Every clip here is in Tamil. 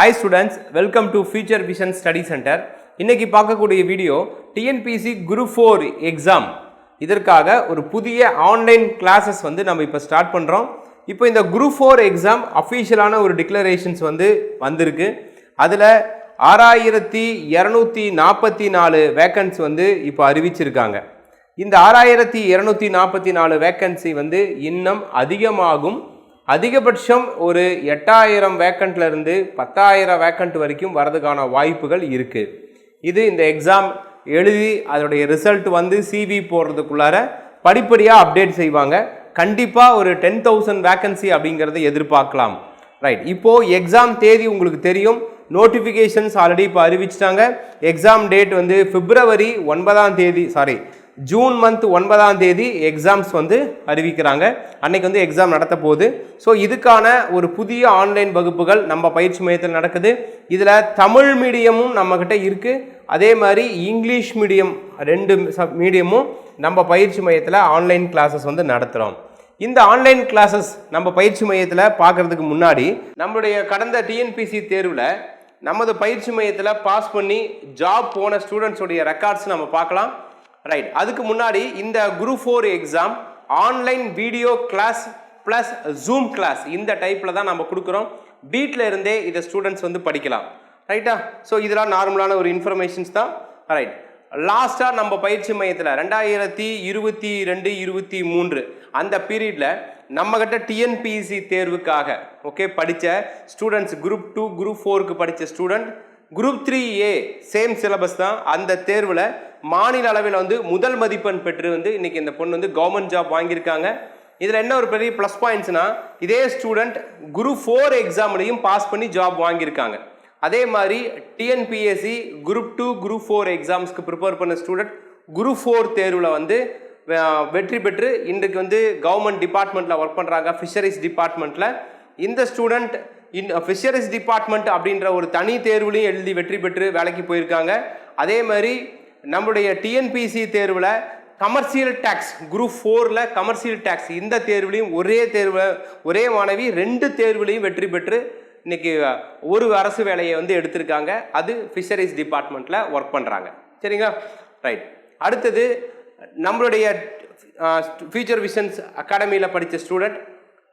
Hi students welcome to future vision study centre இன்றைக்கி பார்க்கக்கூடிய video TNPSC group four exam இதற்காக ஒரு புதிய ஆன்லைன் கிளாஸஸ் வந்து நம்ம இப்போ ஸ்டார்ட் பண்ணுறோம் இப்போ இந்த குரூப் ஃபோர் எக்ஸாம் அஃபீஷியலான ஒரு டிக்ளரேஷன்ஸ் வந்து வந்திருக்கு. அதில் ஆறாயிரத்தி இரநூத்தி நாற்பத்தி நாலு வேக்கன்ஸ் வந்து இப்போ அறிவிச்சிருக்காங்க. இந்த ஆறாயிரத்தி இரநூத்தி நாற்பத்தி நாலு வேக்கன்சி வந்து இன்னும் அதிகமாகும். அதிகபட்சம் ஒரு எட்டாயிரம் வேக்கண்ட்லேருந்து பத்தாயிரம் வேக்கண்ட் வரைக்கும் வரதுக்கான வாய்ப்புகள் இருக்குது இது இந்த எக்ஸாம் எழுதி அதோடைய ரிசல்ட் வந்து சிவி போடுறதுக்குள்ளார படிப்படியாக அப்டேட் செய்வாங்க. கண்டிப்பாக ஒரு டென் தௌசண்ட் வேக்கன்சி அப்படிங்கிறத எதிர்பார்க்கலாம். ரைட் இப்போது எக்ஸாம் தேதி உங்களுக்கு தெரியும். நோட்டிஃபிகேஷன்ஸ் ஆல்ரெடி இப்போ அறிவிச்சிட்டாங்க. எக்ஸாம் டேட் வந்து பிப்ரவரி ஒன்பதாம் தேதி சாரி ஜூன் மந்த் ஒன்பதாம் தேதி எக்ஸாம்ஸ் வந்து அறிவிக்கிறாங்க. அன்னைக்கு வந்து எக்ஸாம் நடத்த போகுது. ஸோ இதுக்கான ஒரு புதிய ஆன்லைன் வகுப்புகள் நம்ம பயிற்சி மையத்தில் நடக்குது. இதில் தமிழ் மீடியமும் நம்மக்கிட்ட இருக்குது அதே மாதிரி இங்கிலீஷ் மீடியம் ரெண்டு சப் மீடியமும் நம்ம பயிற்சி மையத்தில் ஆன்லைன் கிளாஸஸ் வந்து நடத்துகிறோம் இந்த ஆன்லைன் கிளாஸஸ் நம்ம பயிற்சி மையத்தில் பார்க்குறதுக்கு முன்னாடி நம்மளுடைய கடந்த டிஎன்பிசி தேர்வில் நமது பயிற்சி மையத்தில் பாஸ் பண்ணி ஜாப் போன ஸ்டூடெண்ட்ஸுடைய ரெக்கார்ட்ஸ் நம்ம பார்க்கலாம். ரைட் அதுக்கு முன்னாடி இந்த group four exam online video class plus zoom class இந்த டைப்பில் தான் நம்ம கொடுக்குறோம். வீட்டில் இருந்தே இதை ஸ்டூடெண்ட்ஸ் வந்து படிக்கலாம். ரைட்டா ஸோ இதெல்லாம் நார்மலான ஒரு இன்ஃபர்மேஷன்ஸ் தான். ரைட் லாஸ்ட்டாக நம்ம பயிற்சி மையத்தில் ரெண்டாயிரத்தி இருபத்தி ரெண்டு இருபத்தி மூன்று அந்த பீரியடில் நம்மக்கிட்ட டிஎன்பிசி தேர்வுக்காக ஓகே படித்த ஸ்டூடெண்ட்ஸ் குரூப் டூ குரூப் ஃபோருக்கு படித்த student group three A same syllabus தான். அந்த தேர்வில் மாநில அளவில் வந்து முதல் மதிப்பெண் பெற்று வந்து இன்றைக்கி இந்த பொண்ணு வந்து கவர்மெண்ட் ஜாப் வாங்கியிருக்காங்க. இதில் என்ன ஒரு பெரிய ப்ளஸ் பாயிண்ட்ஸ்னா இதே ஸ்டூடெண்ட் குரூப் ஃபோர் எக்ஸாம்லையும் பாஸ் பண்ணி ஜாப் வாங்கியிருக்காங்க. அதே மாதிரி TNPSC group two group four எக்ஸாம்ஸ்க்கு prepare பண்ண ஸ்டூடெண்ட் குரூப் ஃபோர் தேர்வில் வந்து வெற்றி பெற்று இன்றைக்கு வந்து கவர்மெண்ட் டிபார்ட்மெண்ட்டில் ஒர்க் பண்ணுறாங்க ஃபிஷரிஸ் டிபார்ட்மெண்ட்டில் இந்த ஸ்டூடெண்ட் இன் ஃபிஷரிஸ் டிபார்ட்மெண்ட் அப்படின்ற ஒரு தனி தேர்வுலையும் எழுதி வெற்றி பெற்று வேலைக்கு போயிருக்காங்க. அதே மாதிரி நம்முடைய டிஎன்பிசி தேர்வில் கமர்ஷியல் டேக்ஸ் குரூப் ஃபோரில் கமர்ஷியல் டேக்ஸ் இந்த தேர்வுலையும் ஒரே தேர்வில் ஒரே மாணவி ரெண்டு தேர்வுலையும் வெற்றி பெற்று இன்னைக்கு ஒரு அரசு வேலையை வந்து எடுத்திருக்காங்க. அது ஃபிஷரிஸ் டிபார்ட்மெண்ட்டில் ஒர்க் பண்ணுறாங்க சரிங்களா? ரைட் அடுத்தது நம்மளுடைய ஃபியூச்சர் விஷன்ஸ் அகாடமியில் படித்த ஸ்டூடெண்ட்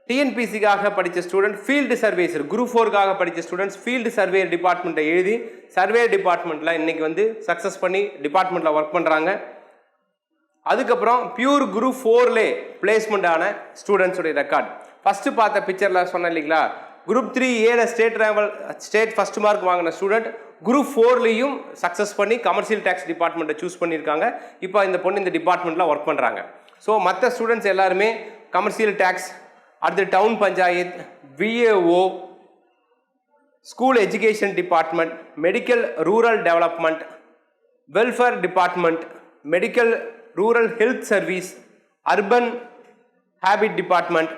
டிஎன்பிசிக்காக படித்த ஸ்டூடெண்ட் ஃபீல்டு சர்வேசர் குரூப் ஃபோருக்காக படித்த ஸ்டூடெண்ட்ஸ் ஃபீல்டு சர்வே டிபார்ட்மெண்ட்டை எழுதி சர்வே டிபார்ட்மெண்ட்டில் இன்னைக்கு வந்து சக்ஸஸ் பண்ணி டிபார்ட்மெண்ட்டில் ஒர்க் பண்ணுறாங்க அதுக்கப்புறம் பியூர் குரூப் ஃபோர்லே பிளேஸ்மெண்ட் ஆன ஸ்டூடெண்ட்ஸுடைய ரெக்கார்ட் ஃபஸ்ட்டு பார்த்த பிக்சரில் சொன்னேன் இல்லைங்களா? குரூப் த்ரீ ஏல state level state first mark வாங்கின ஸ்டூடெண்ட் குரூப் ஃபோர்லேயும் சக்ஸஸ் பண்ணி கமர்ஷியல் டேக்ஸ் டிபார்ட்மெண்ட்டை சூஸ் பண்ணியிருக்காங்க. இப்போ இந்த பொண்ணு இந்த டிபார்ட்மெண்ட்டில் ஒர்க் பண்ணுறாங்க ஸோ மற்ற ஸ்டூடெண்ட்ஸ் எல்லாருமே commercial tax at the town panchayat, VAO, school education department, medical rural development, welfare department, medical rural health service, urban habit department,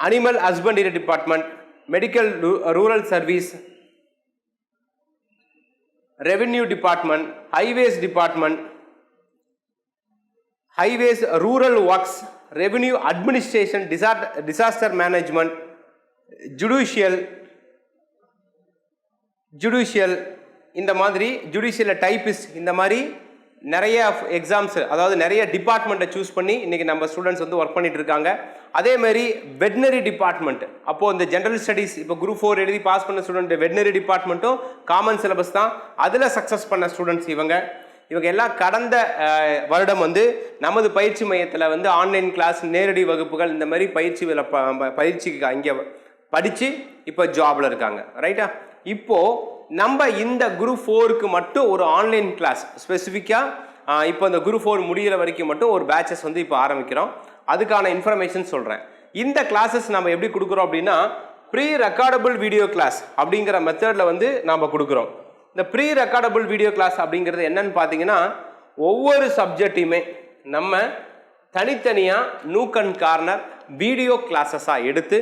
animal husbandry department, medical rural service, revenue department, highways department, highways rural works revenue administration disaster management judicial judicial இந்த மாதிரி ஜுடிஷியல் டைப்பிஸ்ட் இந்த மாதிரி நிறைய எக்ஸாம்ஸ் அதாவது நிறைய டிபார்ட்மெண்ட்டை சூஸ் பண்ணி இன்றைக்கி நம்ம ஸ்டூடெண்ட்ஸ் வந்து ஒர்க் பண்ணிட்டு இருக்காங்க. அதே மாதிரி வெட்னரி டிபார்ட்மெண்ட் அப்போது இந்த ஜென்ரல் ஸ்டடீஸ் இப்போ குரூப் ஃபோர் எழுதி பாஸ் பண்ண ஸ்டூடெண்ட் வெட்னரி டிபார்ட்மெண்ட்டும் காமன் சிலபஸ் தான். அதில் சக்ஸஸ் பண்ண ஸ்டூடெண்ட்ஸ் இவங்க. இவங்க எல்லாம் கடந்த வருடம் வந்து நமது பயிற்சி மையத்தில் வந்து ஆன்லைன் கிளாஸ் நேரடி வகுப்புகள் இந்த மாதிரி பயிற்சி வில- ப- பயிற்சிக்கு அங்கே படித்து இப்போ ஜாபில் இருக்காங்க. ரைட்டா இப்போது நம்ம இந்த குரூப் ஃபோருக்கு மட்டும் ஒரு ஆன்லைன் கிளாஸ் ஸ்பெசிஃபிக்காக இப்போ இந்த குரூப் ஃபோர் முடிகிற வரைக்கும் மட்டும் ஒரு பேட்சஸ் வந்து இப்போ ஆரம்பிக்கிறோம். அதுக்கான இன்ஃபர்மேஷன் சொல்கிறேன் இந்த கிளாஸஸ் நம்ம எப்படி கொடுக்குறோம் அப்படின்னா ப்ரீ ரெக்கார்டபுள் வீடியோ கிளாஸ் அப்படிங்கிற மெத்தடில் வந்து நாம் கொடுக்குறோம். இந்த ப்ரீ ரெக்கார்டபுள் வீடியோ கிளாஸ் அப்படிங்கிறது என்னன்னு பார்த்தீங்கன்னா ஒவ்வொரு சப்ஜெக்டையுமே நம்ம தனித்தனியாக நூக்கன் கார்னர் வீடியோ கிளாஸஸாக எடுத்து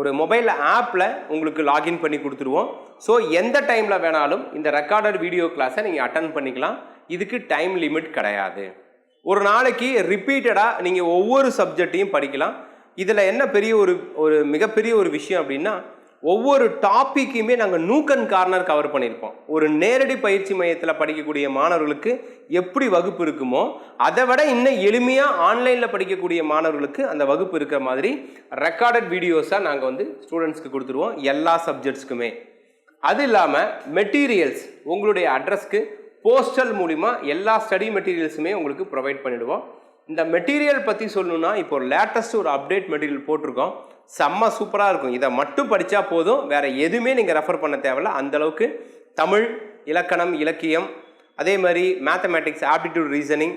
ஒரு மொபைல் ஆப்பில் உங்களுக்கு லாகின் பண்ணி கொடுத்துருவோம். ஸோ எந்த டைமில் வேணாலும் இந்த ரெக்கார்டட் வீடியோ கிளாஸை நீங்கள் அட்டன் பண்ணிக்கலாம். இதுக்கு டைம் லிமிட் கிடையாது. ஒரு நாளைக்கு ரிப்பீட்டடாக நீங்கள் ஒவ்வொரு சப்ஜெக்டையும் படிக்கலாம். இதில் என்ன பெரிய ஒரு ஒரு மிகப்பெரிய ஒரு விஷயம் அப்படின்னா ஒவ்வொரு டாப்பிக்குமே நாங்கள் நூக்கன் கார்னர் கவர் பண்ணியிருப்போம். ஒரு நேரடி பயிற்சி மையத்தில் படிக்கக்கூடிய மாணவர்களுக்கு எப்படி வகுப்பு இருக்குமோ அதை விட இன்னும் எளிமையாக ஆன்லைனில் படிக்கக்கூடிய மாணவர்களுக்கு அந்த வகுப்பு இருக்கிற மாதிரி ரெக்கார்டட் வீடியோஸாக நாங்கள் வந்து ஸ்டூடெண்ட்ஸ்க்கு கொடுத்துருவோம் எல்லா சப்ஜெக்ட்ஸ்க்குமே அது இல்லாமல் மெட்டீரியல்ஸ் உங்களுடைய அட்ரஸ்க்கு போஸ்டல் மூலிமா எல்லா ஸ்டடி மெட்டீரியல்ஸுமே உங்களுக்கு ப்ரொவைட் பண்ணிவிடுவோம் இந்த மெட்டீரியல் பற்றி சொல்லணுன்னா இப்போ லேட்டஸ்ட் ஒரு அப்டேட் மெட்டீரியல் போட்டிருக்கோம். செம்ம சூப்பராக இருக்கும். இதை மட்டும் படித்தா போதும். வேறு எதுவுமே நீங்கள் ரெஃபர் பண்ண தேவையில்ல. அந்தளவுக்கு தமிழ் இலக்கணம் இலக்கியம் அதே மாதிரி mathematics aptitude reasoning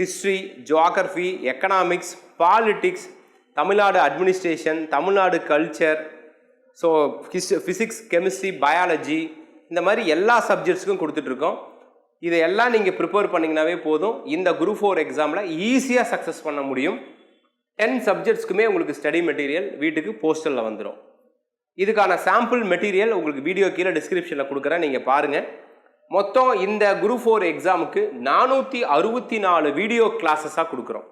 history geography economics politics Tamil Nadu administration Tamil Nadu culture so his physics chemistry biology இந்த மாதிரி எல்லா சப்ஜெக்ட்ஸுக்கும் கொடுத்துட்ருக்கோம் இதையெல்லாம் நீங்கள் ப்ரிப்பேர் பண்ணிங்கனாவே போதும். இந்த குரூப் ஃபோர் எக்ஸாமில் ஈஸியாக சக்ஸஸ் பண்ண முடியும். டென் சப்ஜெக்ட்ஸ்க்குமே உங்களுக்கு ஸ்டடி மெட்டீரியல் வீட்டுக்கு போஸ்டலில் வந்துடும் இதுக்கான சாம்பிள் மெட்டீரியல் உங்களுக்கு வீடியோ கீழே டிஸ்கிரிப்ஷனில் கொடுக்குறேன். நீங்கள் பாருங்கள் மொத்தம் இந்த குரூப் ஃபோர் எக்ஸாமுக்கு நானூற்றி அறுபத்தி நாலு வீடியோ கிளாஸஸாக கொடுக்குறோம்.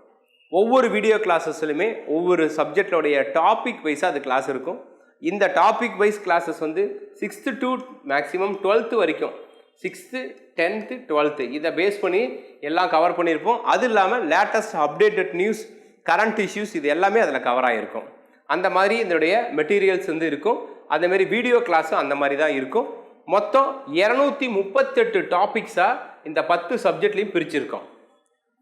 ஒவ்வொரு வீடியோ கிளாஸஸ்லையுமே ஒவ்வொரு சப்ஜெக்டோடைய டாபிக் வைஸாக அது கிளாஸ் இருக்கும். இந்த டாபிக் வைஸ் கிளாஸஸ் வந்து சிக்ஸ்த்து டு மேக்ஸிமம் டுவெல்த்து வரைக்கும். சிக்ஸ்த்து டென்த்து டுவெல்த்து இதை பேஸ் பண்ணி எல்லாம் கவர் பண்ணியிருப்போம். அது இல்லாமல் latest updated news current issues இது எல்லாமே அதில் கவர் ஆகிருக்கும் அந்த மாதிரி இதனுடைய மெட்டீரியல்ஸ் வந்து இருக்கும். அதேமாரி வீடியோ கிளாஸும் அந்த மாதிரி தான் இருக்கும். மொத்தம் இரநூத்தி முப்பத்தெட்டு டாபிக்ஸாக இந்த பத்து சப்ஜெக்ட்லையும் பிரிச்சிருக்கோம்.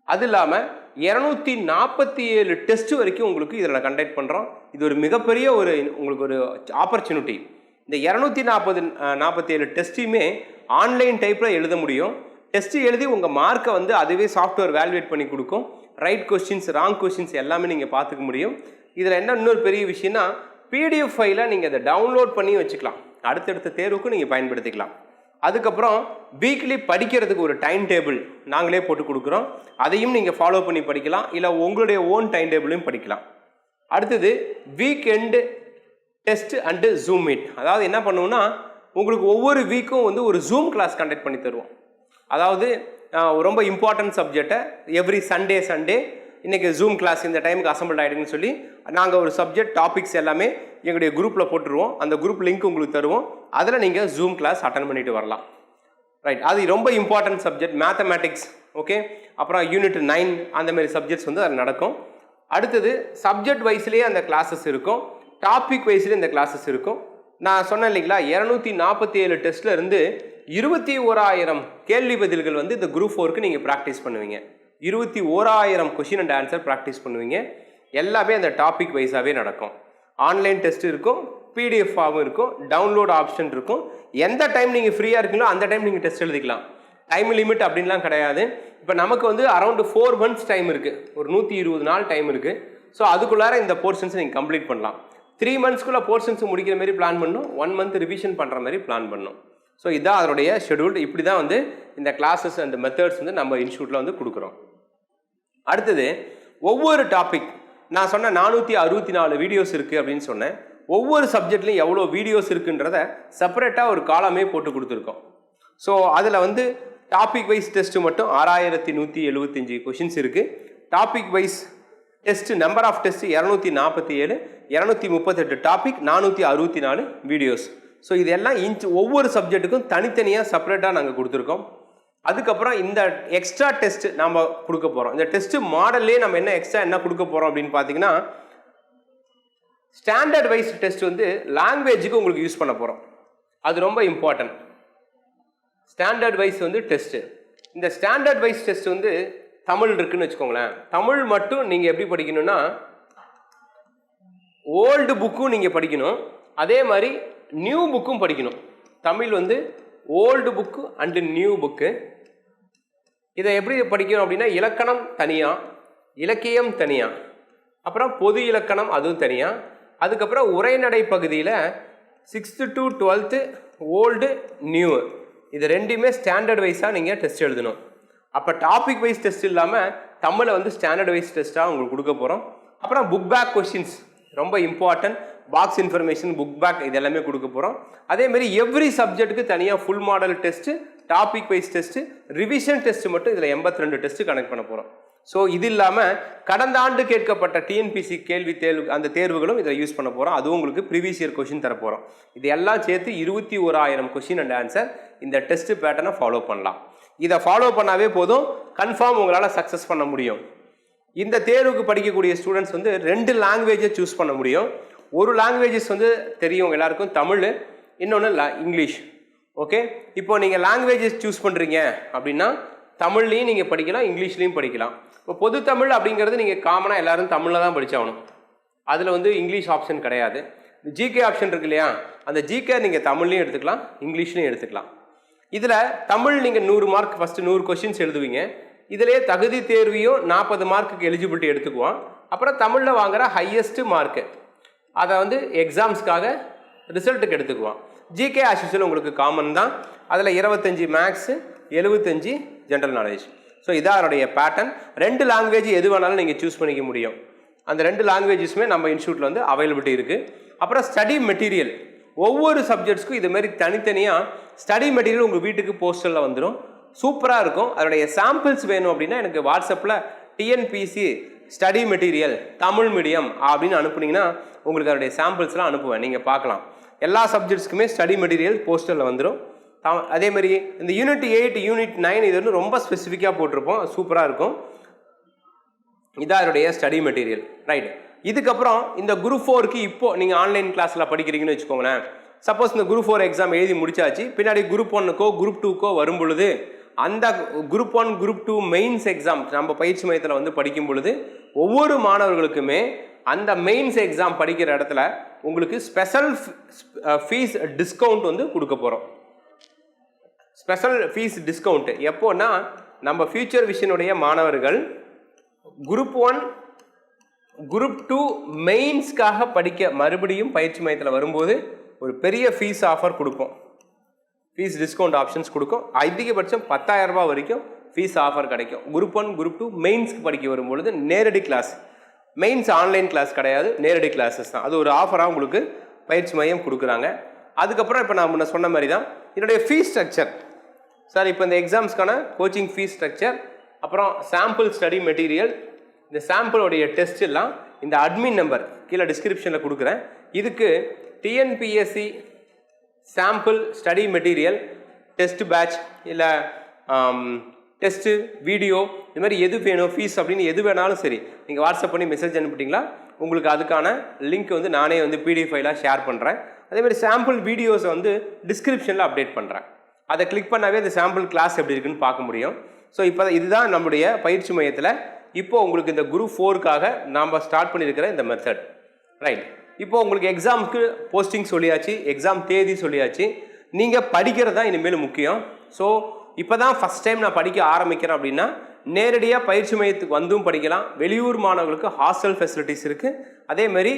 அது இல்லாமல் இரநூத்தி நாற்பத்தி ஏழு டெஸ்ட் வரைக்கும் உங்களுக்கு இதில் கண்டக்ட் பண்ணுறோம் இது ஒரு மிகப்பெரிய ஒரு உங்களுக்கு ஒரு ஆப்பர்ச்சுனிட்டி இந்த இரநூத்தி நாற்பது நாற்பத்தி ஏழு டெஸ்ட்டையுமே ஆன்லைன் டைப்பில் எழுத முடியும். டெஸ்ட்டு எழுதி உங்கள் மார்க்கை வந்து அதுவே சாஃப்ட்வேர் வேல்யூவேட் பண்ணி கொடுக்கும். ரைட் கொஸ்டின்ஸ் ராங் கொஸ்டின்ஸ் எல்லாமே நீங்கள் பார்த்துக்க முடியும். இதில் என்ன இன்னொரு பெரிய விஷயம்னா பிடிஎஃப் ஃபைலை நீங்கள் அதை டவுன்லோட் பண்ணி வச்சுக்கலாம். அடுத்தடுத்த தேர்வுக்கும் நீங்கள் பயன்படுத்திக்கலாம். அதுக்கப்புறம் வீக்லி படிக்கிறதுக்கு ஒரு டைம் டேபிள் நாங்களே போட்டு கொடுக்குறோம். அதையும் நீங்கள் ஃபாலோ பண்ணி படிக்கலாம். இல்லை உங்களுடைய ஓன் டைம் டேபிளையும் படிக்கலாம். அடுத்தது weekend test and zoom meet அதாவது என்ன பண்ணுவோம்னா உங்களுக்கு ஒவ்வொரு வீக்கும் வந்து ஒரு ஜூம் கிளாஸ் கண்டக்ட் பண்ணி தருவோம். அதாவது ரொம்ப இம்பார்ட்டன்ட் சப்ஜெக்டை எவ்ரி சண்டே சண்டே இன்றைக்கி ஜூம் கிளாஸ் இந்த டைமுக்கு அசம்பிள் ஆகிடுங்கன்னு சொல்லி நாங்கள் ஒரு சப்ஜெக்ட் டாபிக்ஸ் எல்லாமே எங்களுடைய குரூப்பில் போட்டுருவோம். அந்த குரூப் லிங்க் உங்களுக்கு தருவோம். அதில் நீங்கள் ஜூம் கிளாஸ் அட்டன் பண்ணிட்டு வரலாம். ரைட் அது ரொம்ப இம்பார்ட்டன்ட் சப்ஜெக்ட் மேத்தமேட்டிக்ஸ் ஓகே அப்புறம் யூனிட் நைன் அந்த மாதிரி சப்ஜெக்ட்ஸ் வந்து அது நடக்கும். அடுத்தது சப்ஜெக்ட் வைஸ்லேயே அந்த கிளாஸஸ் இருக்கும். டாபிக் வைஸ்லேயே இந்த கிளாஸஸ் இருக்கும். நான் சொன்னேன் இல்லைங்களா இரநூத்தி நாற்பத்தி ஏழு டெஸ்ட்லேருந்து இருபத்தி ஓராயிரம் கேள்வி பதில்கள் வந்து இந்த குரூப் ஃபோருக்கு நீங்கள் ப்ராக்டிஸ் பண்ணுவீங்க. இருபத்தி ஓராயிரம் கொஷின் அண்ட் ஆன்சர் ப்ராக்டிஸ் பண்ணுவீங்க. எல்லாமே அந்த டாபிக் வைஸாகவே நடக்கும். ஆன்லைன் டெஸ்ட் இருக்கும் பிடிஎஃப் இருக்கும் டவுன்லோட் ஆப்ஷன் இருக்கும். எந்த டைம் நீங்கள் ஃப்ரீயாக இருக்கீங்களோ அந்த டைம் நீங்கள் டெஸ்ட் எழுதிக்கலாம். டைம் லிமிட் அப்படின்லாம் கிடையாது. இப்போ நமக்கு வந்து அரௌண்டு ஃபோர் மந்த்ஸ் டைம் இருக்குது ஒரு நூற்றி இருபது நாள் டைம் இருக்குது ஸோ அதுக்குள்ளார இந்த போர்ஷன்ஸ் நீங்கள் கம்ப்ளீட் பண்ணலாம். த்ரீ மந்த்ஸ்க்குள்ளே போர்ஷன்ஸ் முடிக்கிற மாதிரி பிளான் பண்ணணும். ஒன் மந்த் ரிவிஷன் பண்ணுற மாதிரி பிளான் பண்ணணும். ஸோ இதுதான் அதனுடைய ஷெடியூல்டு இப்படி தான் வந்து இந்த கிளாஸஸ் அண்ட் மெத்தட்ஸ் வந்து நம்ம இன்ஸ்டியூட்டில் வந்து கொடுக்குறோம். அடுத்தது ஒவ்வொரு டாபிக் நான் சொன்ன நானூற்றி அறுபத்தி நாலு வீடியோஸ் இருக்குது அப்படின்னு சொன்னேன். ஒவ்வொரு சப்ஜெக்ட்லையும் எவ்வளோ வீடியோஸ் இருக்குன்றத செப்பரேட்டாக ஒரு காலமே போட்டு கொடுத்துருக்கோம். ஸோ அதில் வந்து டாபிக் வைஸ் டெஸ்ட்டு மட்டும் ஆறாயிரத்தி நூற்றி எழுபத்தஞ்சி கொஷின்ஸ் இருக்குது topic wise test number of test இரநூத்தி நாற்பத்தி ஏழு இரநூத்தி முப்பத்தெட்டு டாபிக் நானூற்றி அறுபத்தி நாலு வீடியோஸ் ஸோ இதெல்லாம் இன்ச் ஒவ்வொரு சப்ஜெக்ட்டுக்கும் தனித்தனியாக செப்பரேட்டாக நாங்கள் கொடுத்துருக்கோம். அதுக்கப்புறம் இந்த எக்ஸ்ட்ரா டெஸ்ட் நம்ம கொடுக்க போகிறோம் இந்த டெஸ்ட் மாடல்லே நம்ம என்ன எக்ஸ்ட்ரா என்ன கொடுக்க போகிறோம் அப்படின்னு பார்த்தீங்கன்னா ஸ்டாண்டர்ட் வைஸ் டெஸ்ட் வந்து லாங்குவேஜுக்கு உங்களுக்கு யூஸ் பண்ண போகிறோம் அது ரொம்ப இம்பார்ட்டன்ட் ஸ்டாண்டர்ட் வைஸ் வந்து டெஸ்ட்டு இந்த ஸ்டாண்டர்ட் வைஸ் டெஸ்ட் வந்து தமிழ் இருக்குன்னு வச்சுக்கோங்களேன். தமிழ் மட்டும் நீங்கள் எப்படி படிக்கணும்னா ஓல்டு புக்கும் நீங்கள் படிக்கணும். அதே மாதிரி நியூ புக்கும் படிக்கணும். தமிழ் வந்து old book and new book இதை எப்படி படிக்கணும் அப்படின்னா இலக்கணம் தனியாக இலக்கியம் தனியாக அப்புறம் பொது இலக்கணம் அதுவும் தனியாக அதுக்கப்புறம் உரைநடை பகுதியில் sixth to twelfth old new இது ரெண்டுமே ஸ்டாண்டர்ட் வைஸாக நீங்கள் டெஸ்ட் எழுதணும். அப்போ டாபிக் வைஸ் டெஸ்ட் இல்லாமல் தமிழை வந்து ஸ்டாண்டர்ட் வைஸ் டெஸ்ட்டாக உங்களுக்கு கொடுக்க போகிறோம் அப்புறம் புக் பேக் கொஷின்ஸ் ரொம்ப important box information book back இது எல்லாமே கொடுக்க போகிறோம் அதேமாரி எவ்ரி சப்ஜெக்ட்டுக்கு தனியாக full model test topic wise test revision test மட்டும் இதில் எண்பத்தி ரெண்டு டெஸ்ட்டு கனெக்ட் பண்ண போகிறோம் ஸோ இது இல்லாமல் கடந்த ஆண்டு கேட்கப்பட்ட டிஎன்பிசி கேள்வி தேர்வு அந்த தேர்வுகளும் இதில் யூஸ் பண்ண போகிறோம் அதுவும் உங்களுக்கு ப்ரீவியஸ் இயர் கொஷின் தர போகிறோம் இது எல்லாம் சேர்த்து இருபத்தி ஓராயிரம் கொஷின் அண்ட் ஆன்சர் இந்த டெஸ்ட் பேட்டர்னை ஃபாலோ பண்ணலாம். இதை ஃபாலோ பண்ணாவே போதும். கன்ஃபார்ம் உங்களால் சக்ஸஸ் பண்ண முடியும். இந்த தேர்வுக்கு படிக்கக்கூடிய ஸ்டூடெண்ட்ஸ் வந்து ரெண்டு லாங்குவேஜை சூஸ் பண்ண முடியும். ஒரு லாங்குவேஜஸ் வந்து தெரியும் எல்லாருக்கும் தமிழ் இன்னொன்று இங்கிலீஷ் ஓகே இப்போ நீங்கள் லாங்குவேஜஸ் சூஸ் பண்ணுறீங்க அப்படின்னா தமிழ்லையும் நீங்கள் படிக்கலாம் இங்கிலீஷ்லையும் படிக்கலாம். இப்போ பொது தமிழ் அப்படிங்கிறது நீங்கள் காமனாக எல்லோரும் தமிழில் தான் படித்தாகணும் அதில் வந்து இங்கிலீஷ் ஆப்ஷன் கிடையாது. ஜிகே ஆப்ஷன் இருக்கு இல்லையா? அந்த ஜிகே நீங்கள் தமிழ்லையும் எடுத்துக்கலாம் இங்கிலீஷ்லையும் எடுத்துக்கலாம். இதில் தமிழ் நீங்கள் நூறு மார்க் ஃபஸ்ட்டு நூறு கொஷின்ஸ் எழுதுவீங்க. இதிலேயே தகுதி தேர்வையும் நாற்பது மார்க்குக்கு எலிஜிபிலிட்டி எடுத்துக்குவோம் அப்புறம் தமிழில் வாங்குகிற ஹையஸ்ட்டு மார்க்கு அதை வந்து எக்ஸாம்ஸ்க்காக ரிசல்ட்டுக்கு எடுத்துக்குவோம் ஜிகே ஆஷிஷில் உங்களுக்கு காமன் தான். அதில் இருபத்தஞ்சி மேக்ஸு எழுபத்தஞ்சி ஜென்ரல் நாலேஜ் ஸோ இதான் அதனுடைய பேட்டர்ன் ரெண்டு லாங்குவேஜ் எது வேணாலும் நீங்கள் சூஸ் பண்ணிக்க முடியும். அந்த ரெண்டு லாங்குவேஜஸுமே நம்ம இன்ஸ்டியூட்டில் வந்து அவைலபிலிட்டி இருக்குது அப்புறம் ஸ்டடி மெட்டீரியல் ஒவ்வொரு சப்ஜெக்ட்ஸ்க்கும் இதுமாரி தனித்தனியாக ஸ்டடி மெட்டீரியல் உங்கள் வீட்டுக்கு போஸ்டரில் வந்துடும் சூப்பராக இருக்கும். அதனுடைய சாம்பிள்ஸ் வேணும் அப்படின்னா எனக்கு வாட்ஸ்அப்பில் TNPSC study material Tamil medium அப்படின்னு அனுப்புனீங்கன்னா உங்களுக்கு அதனுடைய சாம்பிள்ஸ்லாம் அனுப்புவேன். நீங்கள் பார்க்கலாம். எல்லா சப்ஜெக்ட்ஸ்க்குமே ஸ்டடி மெட்டீரியல் போஸ்டரில் வந்துடும் த- அதே மாதிரி இந்த யூனிட் எயிட் யூனிட் நைன் இது வந்து ரொம்ப ஸ்பெசிஃபிக்காக போட்டிருப்போம். சூப்பராக இருக்கும். இதான் அதனுடைய ஸ்டடி மெட்டீரியல் ரைட் இதுக்கப்புறம் இந்த குரூப் ஃபோருக்கு இப்போது நீங்கள் ஆன்லைன் கிளாஸில் படிக்கிறீங்கன்னு வச்சுக்கோங்களேன். சப்போஸ் இந்த குரூப் ஃபோர் எக்ஸாம் எழுதி முடிச்சாச்சு. பின்னாடி குரூப் ஒன்னுக்கோ குரூப் டூக்கோ வரும் பொழுது அந்த group one group two mains exam நம்ம பயிற்சி மையத்தில் வந்து படிக்கும் பொழுது ஒவ்வொரு மாணவர்களுக்குமே அந்த மெயின்ஸ் எக்ஸாம் படிக்கிற இடத்துல உங்களுக்கு ஸ்பெஷல் ஃபீஸ் டிஸ்கவுண்ட் வந்து கொடுக்க போகிறோம் ஸ்பெஷல் ஃபீஸ் டிஸ்கவுண்ட் எப்போன்னா நம்ம ஃபியூச்சர் விஷனுடைய மாணவர்கள் குரூப் ஒன் குரூப் டூ மெயின்ஸ்க்காக படிக்க மறுபடியும் பயிற்சி மையத்தில் வரும்போது ஒரு பெரிய ஃபீஸ் ஆஃபர் கொடுப்போம். ஃபீஸ் டிஸ்கவுண்ட் ஆப்ஷன்ஸ் கொடுக்கும். அதிகபட்சம் 10000 ரூபாய் வரைக்கும் ஃபீஸ் ஆஃபர் கிடைக்கும். குரூப் ஒன் குரூப் டூ மெயின்ஸ்க்கு படிக்க வரும்பொழுது நேரடி கிளாஸ் மெயின்ஸ் ஆன்லைன் கிளாஸ் கிடையாது நேரடி கிளாஸஸ் தான். அது ஒரு ஆஃபராக உங்களுக்கு பயிற்சி மையம் கொடுக்குறாங்க. அதுக்கப்புறம் இப்போ நான் முன்ன சொன்ன மாதிரி தான் என்னுடைய ஃபீஸ் ஸ்ட்ரக்சர் சார் இப்போ இந்த எக்ஸாம்ஸ்க்கான கோச்சிங் ஃபீஸ் ஸ்ட்ரக்சர் அப்புறம் சாம்பிள் ஸ்டடி மெட்டீரியல் இந்த சாம்பிளோடைய டெஸ்ட் எல்லாம் இந்த அட்மின் நம்பர் கீழே டிஸ்கிரிப்ஷனில் கொடுக்குறேன். இதுக்கு TNPSC sample study material test batch இல்லை டெஸ்ட்டு வீடியோ இது மாதிரி எது வேணும் ஃபீஸ் அப்படின்னு எது வேணாலும் சரி நீங்கள் வாட்ஸ்அப் பண்ணி மெசேஜ் அனுப்பிட்டீங்களா உங்களுக்கு அதுக்கான லிங்க் வந்து நானே வந்து பிடிஎஃப் ஃபைலாக ஷேர் பண்ணுறேன் அதே மாதிரி சாம்பிள் வீடியோஸை வந்து டிஸ்கிரிப்ஷனில் அப்டேட் பண்ணுறேன் அதை கிளிக் பண்ணாவே இந்த சாம்பிள் கிளாஸ் எப்படி இருக்குன்னு பார்க்க முடியும். ஸோ இப்போ இதுதான் நம்முடைய பயிற்சி மையத்தில் இப்போது உங்களுக்கு இந்த குரூப் ஃபோருக்காக நாம் ஸ்டார்ட் பண்ணியிருக்கிற இந்த மெத்தட் ரைட் இப்போ உங்களுக்கு எக்ஸாமுக்கு போஸ்டிங் சொல்லியாச்சு எக்ஸாம் தேதி சொல்லியாச்சு. நீங்கள் படிக்கிறது தான் இனிமேல் முக்கியம். ஸோ இப்போ தான் ஃபஸ்ட் டைம் நான் படிக்க ஆரம்பிக்கிறேன் அப்படின்னா நேரடியாக பயிற்சி மையத்துக்கு வந்தும் படிக்கலாம். வெளியூர் மாணவர்களுக்கு ஹாஸ்டல் ஃபெசிலிட்டிஸ் இருக்குது அதேமாரி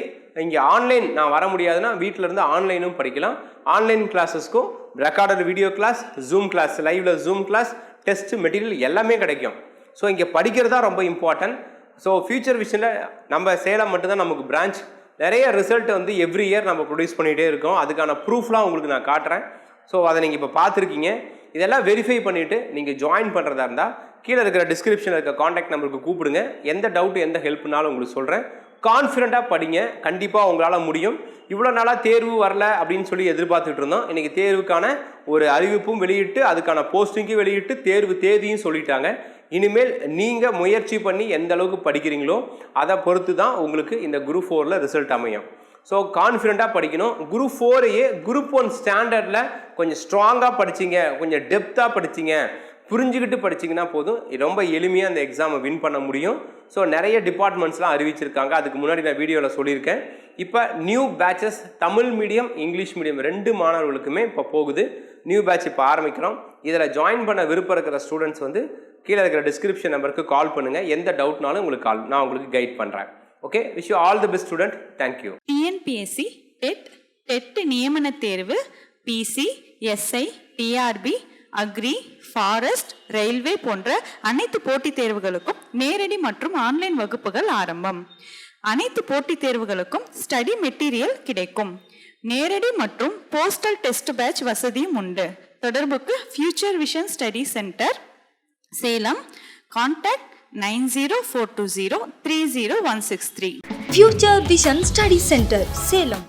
இங்கே ஆன்லைன் நான் வர முடியாதுன்னா வீட்டில் இருந்து ஆன்லைனும் படிக்கலாம். Online கிளாஸஸ்க்கும் recorded video class zoom class லைவில் ஜூம் கிளாஸ் டெஸ்ட் மெட்டீரியல் எல்லாமே கிடைக்கும். ஸோ இங்கே படிக்கிறது தான் ரொம்ப இம்பார்ட்டன்ட் ஸோ ஃபியூச்சர் விஷனில் நம்ம சேலம் மட்டும்தான் நமக்கு பிரான்ச் நிறைய ரிசல்ட் வந்து எவ்ரி இயர் நம்ம ப்ரொடியூஸ் பண்ணிகிட்டே இருக்கோம். அதுக்கான ப்ரூஃப்லாம் உங்களுக்கு நான் காட்டுறேன். ஸோ அதை நீங்கள் இப்போ பார்த்துருக்கீங்க. இதெல்லாம் வெரிஃபை பண்ணிவிட்டு நீங்கள் ஜாயின் பண்ணுறதா இருந்தால் கீழே இருக்கிற டிஸ்கிரிப்ஷனில் இருக்க காண்டாக்ட் நம்பருக்கு கூப்பிடுங்க. எந்த டவுட் எந்த ஹெல்ப்னாலும் உங்களுக்கு சொல்கிறேன் கான்ஃபிடண்ட்டாக படிங்க. கண்டிப்பாக உங்களால் முடியும். இவ்வளோ நாளாக தேர்வு வரல அப்படின்னு சொல்லி எதிர்பார்த்துட்டு இருந்தோம். இன்றைக்கி தேர்வுக்கான ஒரு அறிவிப்பும் வெளியிட்டு அதுக்கான போஸ்டிங்கும் வெளியிட்டு தேர்வு தேதியும் சொல்லிட்டாங்க. இனிமேல் நீங்கள் முயற்சி பண்ணி எந்த அளவுக்கு படிக்கிறீங்களோ அதை பொறுத்து தான் உங்களுக்கு இந்த குரூப் ஃபோரில் ரிசல்ட் அமையும். ஸோ கான்ஃபிடண்ட்டாக படிக்கணும். குரூப் ஃபோரையே குரூப் ஒன் ஸ்டாண்டர்டில் கொஞ்சம் ஸ்ட்ராங்காக படிச்சிங்க கொஞ்சம் டெப்த்தாக படிச்சிங்க புரிஞ்சுக்கிட்டு படிச்சீங்கன்னா போதும். ரொம்ப எளிமையாக அந்த எக்ஸாமை வின் பண்ண முடியும். ஸோ நிறைய டிபார்ட்மெண்ட்ஸ்லாம் அறிவிச்சிருக்காங்க. அதுக்கு முன்னாடி நான் வீடியோவில் சொல்லியிருக்கேன். இப்போ new batches Tamil medium English medium ரெண்டு மாணவர்களுக்குமே இப்போ போகுது. நியூ பேட்ச் இப்போ ஆரம்பிக்கிறோம். இதில் ஜாயின் பண்ண விருப்பம் இருக்கிற ஸ்டூடெண்ட்ஸ் வந்து கீழே இருக்கிற டிஸ்கிரிப்ஷன் நம்பருக்கு கால் பண்ணுங்கள் எந்த டவுட்னாலும் உங்களுக்கு கால் நான் உங்களுக்கு கைட் பண்ணுறேன் okay wish you all the best student thank you TNPSC TET TET நியமன தேர்வு PC SI TRB agri forest railway போன்ற அனைத்து போட்டித் தேர்வுகளுக்கும் நேரடி மற்றும் ஆன்லைன் வகுப்புகள் ஆரம்பம். அனைத்து போட்டித் தேர்வுகளுக்கும் ஸ்டடி மெட்டீரியல் கிடைக்கும். நேரடி மற்றும் போஸ்டல் டெஸ்ட் பேட்ச் வசதியும் உண்டு. தொடர்புக்கு future vision study centre Salem contact nine zero four two zero three zero one six three future vision study centre Salem